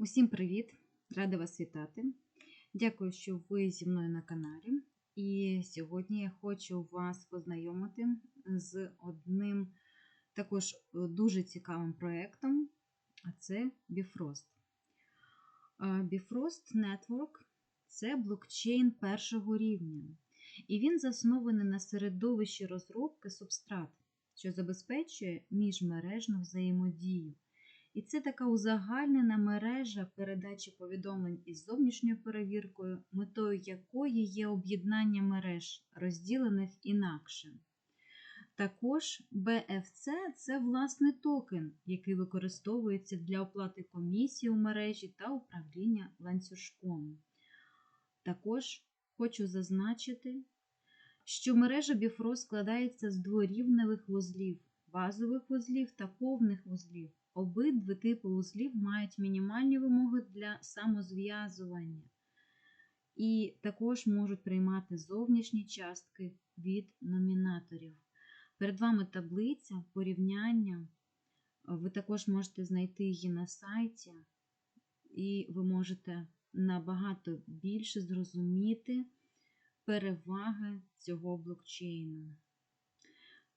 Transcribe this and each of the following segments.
Усім привіт! Рада вас вітати. Дякую, що ви зі мною на каналі. І сьогодні я хочу вас познайомити з одним також дуже цікавим проєктом, а це Bifrost. Bifrost Network це блокчейн першого рівня. І він заснований на середовищі розробки субстрат, що забезпечує міжмережну взаємодію. І це така узагальнена мережа передачі повідомлень із зовнішньою перевіркою, метою якої є об'єднання мереж, розділених інакше. Також BFC це власний токен, який використовується для оплати комісії у мережі та управління ланцюжком. Також хочу зазначити, що мережа Bifrost складається з дворівневих вузлів, базових вузлів та повних вузлів. Обидві типи узлів мають мінімальні вимоги для самозв'язування і також можуть приймати зовнішні частки від номінаторів. Перед вами таблиця порівняння. Ви також можете знайти її на сайті, і ви можете набагато більше зрозуміти переваги цього блокчейну.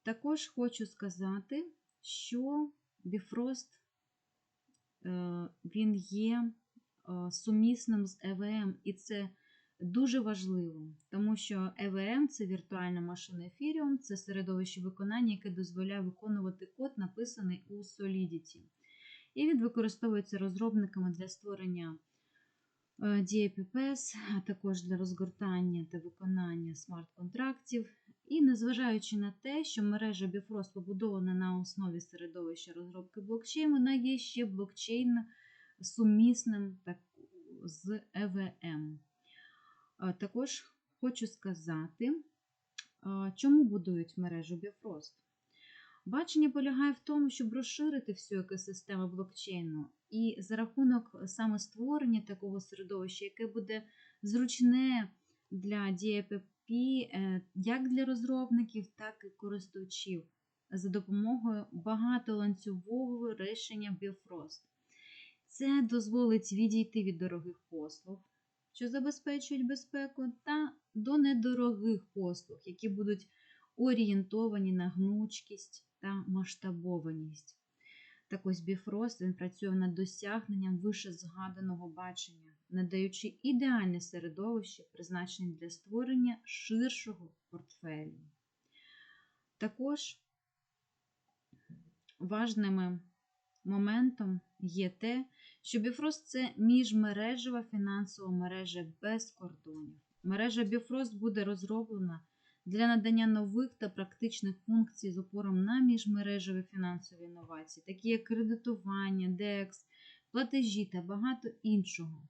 Також хочу сказати, що Bifrost е, він є е, сумісним з EVM, і це дуже важливо, тому що EVM це віртуальна машина Ethereum, це середовище виконання, яке дозволяє виконувати код, написаний у Solidity. І він використовується розробниками для створення е, DAPPS, а також для розгортання та виконання смарт-контрактів. І незважаючи на те, що мережа Bifrost побудована на основі середовища розробки блокчейн, вона є ще блокчейн сумісним так, з EVM. Також хочу сказати, чому будують мережу Bifrost. Бачення полягає в тому, щоб розширити всю екосистему блокчейну, і за рахунок саме створення такого середовища, яке буде зручне для DAPP Е, як для розробників, так і користувачів за допомогою багатоланцюгового рішення Bifrost. Це дозволить відійти від дорогих послуг, що забезпечують безпеку, та до недорогих послуг, які будуть орієнтовані на гнучкість та масштабованість. Так ось Bifrost він працює над досягненням вище згаданого бачення, надаючи ідеальне середовище, призначене для створення ширшого портфелю. Також важним моментом є те, що Bifrost – це міжмережева фінансова мережа без кордонів. Мережа Bifrost буде розроблена для надання нових та практичних функцій з опором на міжмережеві фінансові інновації, такі як кредитування, DEX, платежі та багато іншого.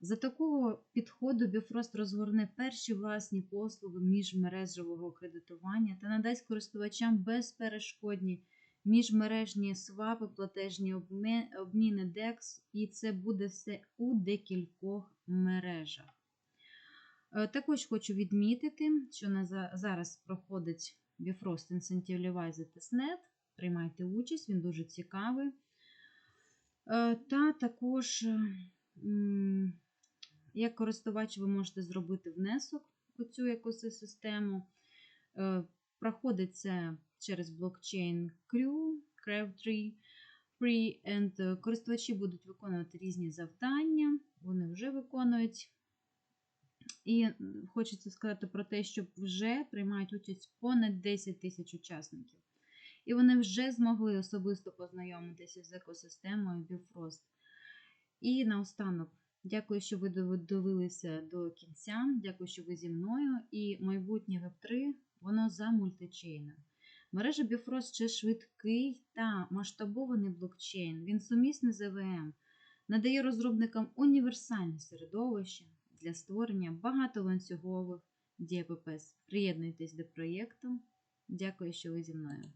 За такого підходу Bifrost розгорне перші власні послуги міжмережевого кредитування та надасть користувачам безперешкодні міжмережні свапи, платежні обміни DEX, і це буде все у декількох мережах. Е, також хочу відмітити, що зараз проходить Bifrost Incentive Levize Testnet. Приймайте участь, він дуже цікавий. Е, та також, як користувач, ви можете зробити внесок у цю екосистему. Е, проходить це через блокчейн Crew, Crave3, Free, and користувачі будуть виконувати різні завдання, вони вже виконують. І хочеться сказати про те, що вже приймають участь понад 10 тисяч учасників. І вони вже змогли особисто познайомитися з екосистемою Bifrost. І наостанок, дякую, що ви дивилися до кінця. Дякую, що ви зі мною. І майбутнє Web3, воно за мультичейном. Мережа Bifrost ще швидкий та масштабований блокчейн. Він сумісний з EVM, надає розробникам універсальне середовище для створення багатоланцюгових діапепес. Приєднуйтесь до проєкту. Дякую, що ви зі мною.